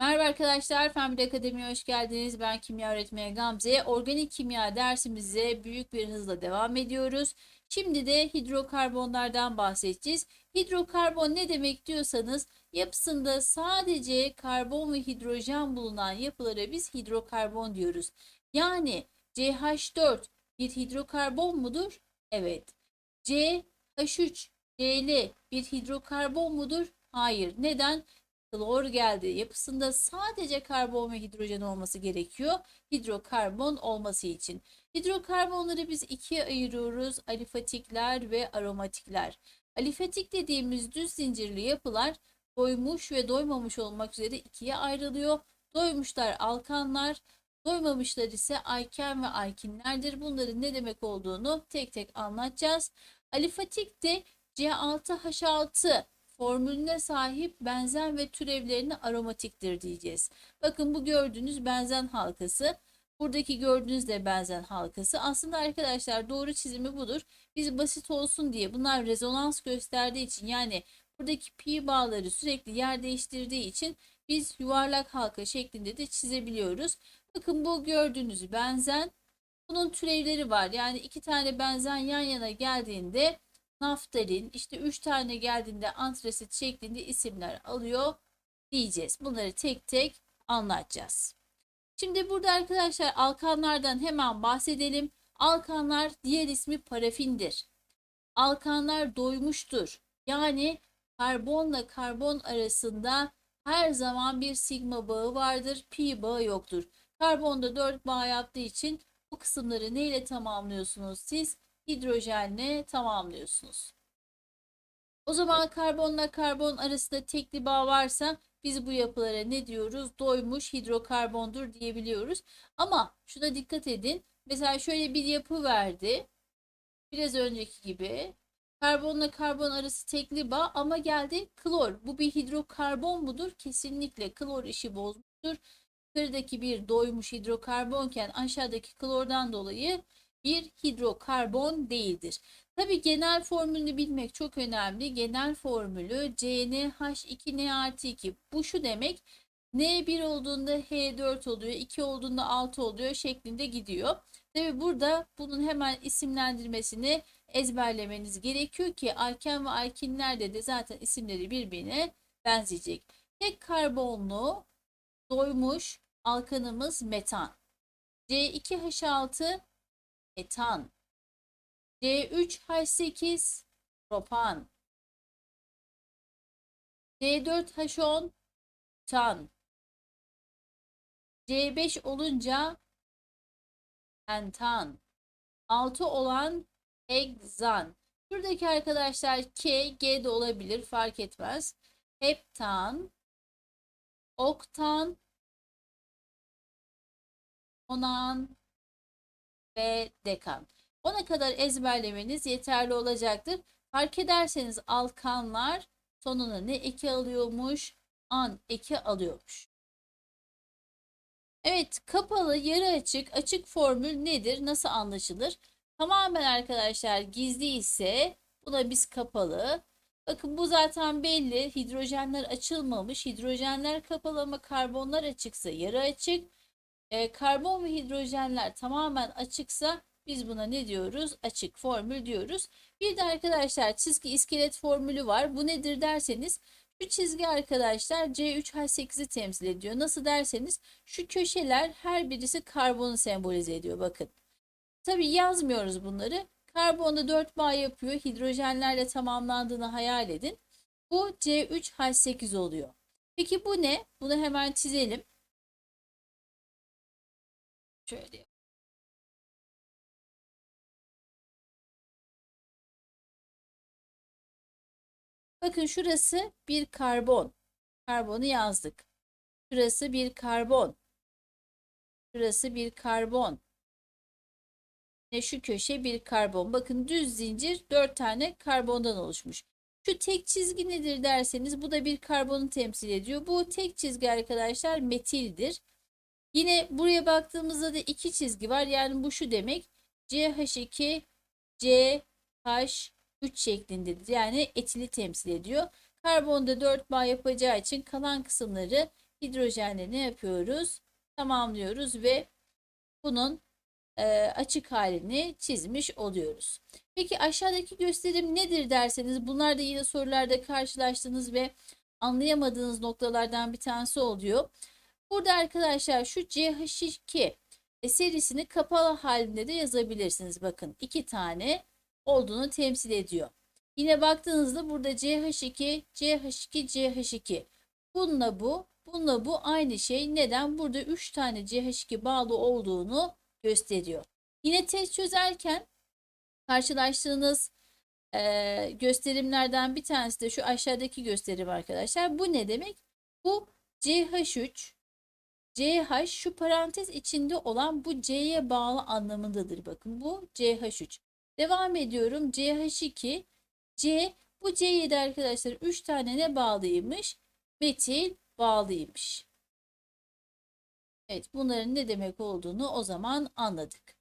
Merhaba arkadaşlar, Fen Bilgi Akademi'ye hoş geldiniz. Ben kimya öğretmeni Gamze. Organik kimya dersimize büyük bir hızla devam ediyoruz. Şimdi de hidrokarbonlardan bahsedeceğiz. Hidrokarbon ne demek diyorsanız yapısında sadece karbon ve hidrojen bulunan yapılara biz hidrokarbon diyoruz. Yani CH4 bir hidrokarbon mudur? Evet. CH3 Cl bir hidrokarbon mudur? Hayır. Neden? Klor geldi. Yapısında sadece karbon ve hidrojen olması gerekiyor. Hidrokarbon olması için. Hidrokarbonları biz ikiye ayırıyoruz. Alifatikler ve aromatikler. Alifatik dediğimiz düz zincirli yapılar doymuş ve doymamış olmak üzere ikiye ayrılıyor. Doymuşlar alkanlar, doymamışlar ise alken ve alkinlerdir. Bunların ne demek olduğunu tek tek anlatacağız. Alifatik de C6H6 formülüne sahip benzen ve türevlerine aromatiktir diyeceğiz. Bakın bu gördüğünüz benzen halkası. Buradaki gördüğünüz de benzen halkası. Aslında arkadaşlar doğru çizimi budur. Biz basit olsun diye bunlar rezonans gösterdiği için yani buradaki pi bağları sürekli yer değiştirdiği için biz yuvarlak halka şeklinde de çizebiliyoruz. Bakın bu gördüğünüz benzen. Bunun türevleri var. Yani iki tane benzen yan yana geldiğinde naftalin, işte 3 tane geldiğinde antrasit şeklinde isimler alıyor diyeceğiz. Bunları tek tek anlatacağız. Şimdi burada arkadaşlar alkanlardan hemen bahsedelim. Alkanlar diğer ismi parafindir. Alkanlar doymuştur. Yani karbonla karbon arasında her zaman bir sigma bağı vardır. Pi bağı yoktur. Karbonda 4 bağ yaptığı için bu kısımları neyle tamamlıyorsunuz siz? Hidrojenle tamamlıyorsunuz. O zaman karbonla karbon arasında tekli bağ varsa biz bu yapılara ne diyoruz? Doymuş hidrokarbondur diyebiliyoruz. Ama şuna dikkat edin. Mesela şöyle bir yapı verdi. Biraz önceki gibi. Karbonla karbon arası tekli bağ ama geldi klor. Bu bir hidrokarbon mudur? Kesinlikle klor işi bozmuştur. Yukarıdaki bir doymuş hidrokarbonken aşağıdaki klordan dolayı bir hidrokarbon değildir. Tabi genel formülünü bilmek çok önemli. Genel formülü CnH2n artı 2. Bu şu demek N1 olduğunda H4 oluyor, 2 olduğunda 6 oluyor şeklinde gidiyor. Tabi burada bunun hemen isimlendirmesini ezberlemeniz gerekiyor ki alken ve alkinlerde de zaten isimleri birbirine benzeyecek. Tek karbonlu doymuş alkanımız metan. C2H6 etan. C3H8 propan. C4H10 tan. C5 olunca pentan. 6 olan hexan. Buradaki arkadaşlar K, G de olabilir fark etmez. Heptan, oktan, onan, ve dekan. Ona kadar ezberlemeniz yeterli olacaktır. Fark ederseniz alkanlar sonuna ne eki alıyormuş? An eki alıyormuş. Evet kapalı yarı açık açık formül nedir? Nasıl anlaşılır? Tamamen arkadaşlar gizli ise buna biz kapalı. Bakın bu zaten belli. Hidrojenler açılmamış. Hidrojenler kapalı ama karbonlar açıksa yarı açık. E, karbon ve hidrojenler tamamen açıksa biz buna ne diyoruz? Açık formül diyoruz. Bir de arkadaşlar çizgi iskelet formülü var. Bu nedir derseniz şu çizgi arkadaşlar C3H8'i temsil ediyor. Nasıl derseniz şu köşeler her birisi karbonu sembolize ediyor. Bakın. Tabi yazmıyoruz bunları. Karbonda 4 bağ yapıyor. Hidrojenlerle tamamlandığını hayal edin. Bu C3H8 oluyor. Peki bu ne? Bunu hemen çizelim. Şöyle Bakın şurası bir karbon. Karbonu yazdık. Şurası bir karbon. Şurası bir karbon. Ve şu köşe bir karbon. Bakın düz zincir dört tane karbondan oluşmuş. Şu tek çizgi nedir derseniz bu da bir karbonu temsil ediyor. Bu tek çizgi arkadaşlar metildir. Yine buraya baktığımızda da iki çizgi var. Yani bu şu demek. CH2 CH3 şeklindedir. Yani etili temsil ediyor. Karbonda 4 bağ yapacağı için kalan kısımları hidrojenle ne yapıyoruz? Tamamlıyoruz ve bunun e, açık halini çizmiş oluyoruz. Peki aşağıdaki gösterim nedir derseniz bunlar da yine sorularda karşılaştığınız ve anlayamadığınız noktalardan bir tanesi oluyor. Burada arkadaşlar şu CH2 e, serisini kapalı halinde de yazabilirsiniz. Bakın iki tane olduğunu temsil ediyor. Yine baktığınızda burada CH2, CH2, CH2. Bununla bu, bununla bu aynı şey. Neden? Burada 3 tane CH2 bağlı olduğunu gösteriyor. Yine test çözerken karşılaştığınız e, gösterimlerden bir tanesi de şu aşağıdaki gösterim arkadaşlar. Bu ne demek? Bu CH3, CH şu parantez içinde olan bu C'ye bağlı anlamındadır. Bakın bu CH3. Devam ediyorum. CH2, C bu C'ye de arkadaşlar 3 tane ne bağlıymış? Metil bağlıymış. Evet bunların ne demek olduğunu o zaman anladık.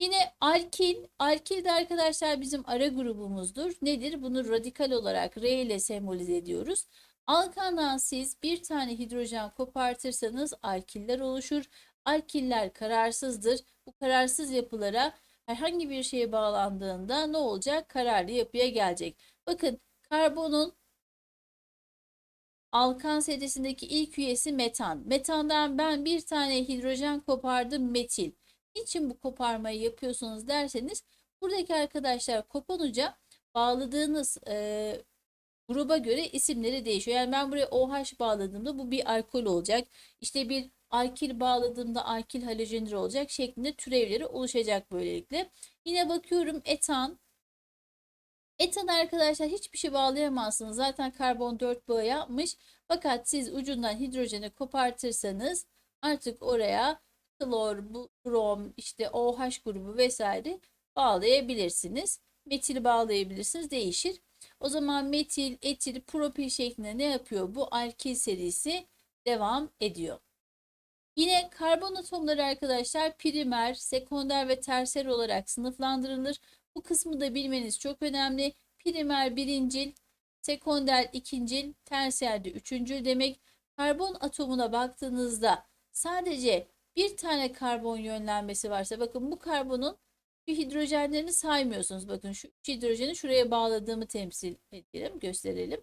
Yine alkil, alkil de arkadaşlar bizim ara grubumuzdur. Nedir? Bunu radikal olarak R ile sembolize ediyoruz. Alkandan siz bir tane hidrojen kopartırsanız alkiller oluşur. Alkiller kararsızdır. Bu kararsız yapılara herhangi bir şeye bağlandığında ne olacak? Kararlı yapıya gelecek. Bakın karbonun alkan serisindeki ilk üyesi metan. Metandan ben bir tane hidrojen kopardım metil. Niçin bu koparmayı yapıyorsunuz derseniz buradaki arkadaşlar kopanınca bağladığınız e, gruba göre isimleri değişiyor. Yani ben buraya OH bağladığımda bu bir alkol olacak. İşte bir alkil bağladığımda alkil halojendir olacak şeklinde türevleri oluşacak böylelikle. Yine bakıyorum etan. Etan arkadaşlar hiçbir şey bağlayamazsınız. Zaten karbon 4 bağı yapmış. Fakat siz ucundan hidrojeni kopartırsanız artık oraya klor, brom, işte OH grubu vesaire bağlayabilirsiniz. Metil bağlayabilirsiniz. Değişir. O zaman metil, etil, propil şeklinde ne yapıyor? Bu alkil serisi devam ediyor. Yine karbon atomları arkadaşlar primer, sekonder ve terser olarak sınıflandırılır. Bu kısmı da bilmeniz çok önemli. Primer birincil, sekonder ikincil, terser de üçüncül demek. Karbon atomuna baktığınızda sadece bir tane karbon yönlenmesi varsa bakın bu karbonun hidrojenlerini saymıyorsunuz. Bakın şu hidrojeni şuraya bağladığımı temsil edelim, gösterelim.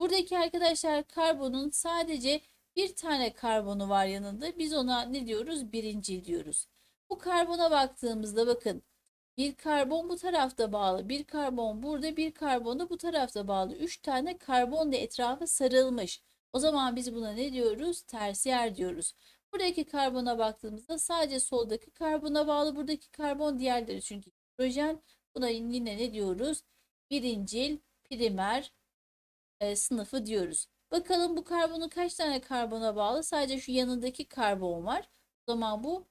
Buradaki arkadaşlar karbonun sadece bir tane karbonu var yanında. Biz ona ne diyoruz? Birincil diyoruz. Bu karbona baktığımızda bakın bir karbon bu tarafta bağlı. Bir karbon burada, bir karbon da bu tarafta bağlı. Üç tane karbon da etrafı sarılmış. O zaman biz buna ne diyoruz? Tersiyer diyoruz. Buradaki karbona baktığımızda sadece soldaki karbona bağlı. Buradaki karbon diğerleri çünkü hidrojen. Buna yine ne diyoruz? Birincil, primer e, sınıfı diyoruz. Bakalım bu karbonun kaç tane karbona bağlı? Sadece şu yanındaki karbon var. O zaman bu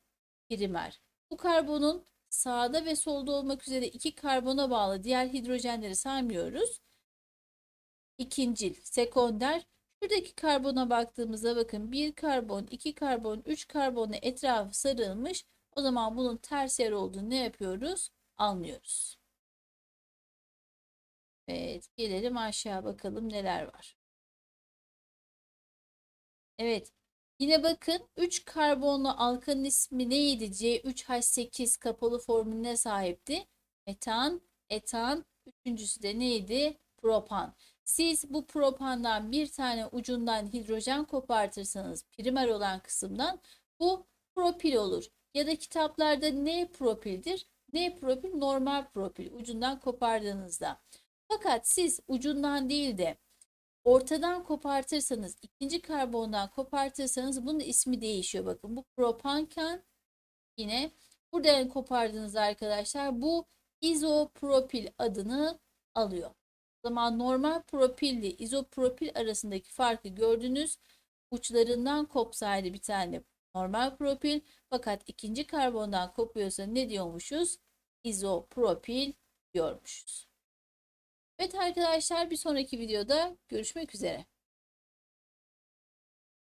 primer. Bu karbonun sağda ve solda olmak üzere iki karbona bağlı diğer hidrojenleri saymıyoruz. İkincil, sekonder. Şuradaki karbona baktığımızda bakın bir karbon, iki karbon, üç karbonla etrafı sarılmış. O zaman bunun ters yer olduğunu ne yapıyoruz? Anlıyoruz. Evet, gelelim aşağı bakalım neler var. Evet. Yine bakın 3 karbonlu alkanın ismi neydi? C3H8 kapalı formülüne sahipti. Metan, etan, üçüncüsü de neydi? Propan. Siz bu propandan bir tane ucundan hidrojen kopartırsanız primer olan kısımdan bu propil olur. Ya da kitaplarda ne propildir? Ne propil? Normal propil ucundan kopardığınızda. Fakat siz ucundan değil de ortadan kopartırsanız, ikinci karbondan kopartırsanız bunun ismi değişiyor. Bakın bu propanken yine buradan kopardığınız arkadaşlar bu izopropil adını alıyor. Zaman normal propil ile izopropil arasındaki farkı gördünüz. Uçlarından kopsaydı bir tane normal propil fakat ikinci karbondan kopuyorsa ne diyormuşuz? İzopropil diyormuşuz. Evet arkadaşlar bir sonraki videoda görüşmek üzere.